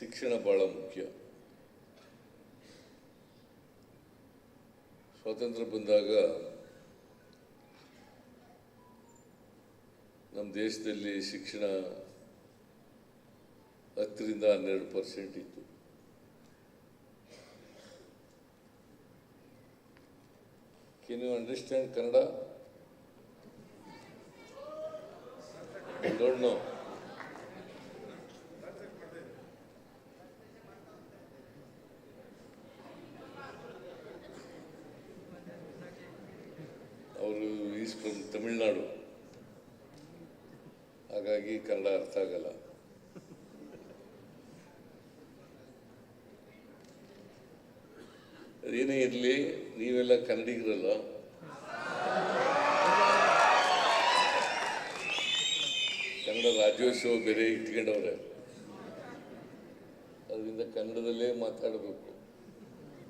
ಶಿಕ್ಷಣ ಬಹಳ ಮುಖ್ಯ. ಸ್ವಾತಂತ್ರ್ಯ ಬಂದಾಗ ನಮ್ಮ ದೇಶದಲ್ಲಿ ಶಿಕ್ಷಣ ಹತ್ತರಿಂದ ಹನ್ನೆರಡು ಪರ್ಸೆಂಟ್ ಇತ್ತು. Can you understand Kannada don't know is from Tamil Nadu ಹಾಗಾಗಿ ಕನ್ನಡ ಅರ್ಥ ಆಗಲ್ಲ. ಅದೇನೇ ಇರಲಿ, ನೀವೆಲ್ಲ ಕನ್ನಡಿಗರಲ್ಲ ಕನ್ನಡ ರಾಜ್ಯೋತ್ಸವ ಬೇರೆ ಇಟ್ಕೊಂಡವ್ರೆ. ಅದರಿಂದ ಕನ್ನಡದಲ್ಲೇ ಮಾತಾಡಬೇಕು.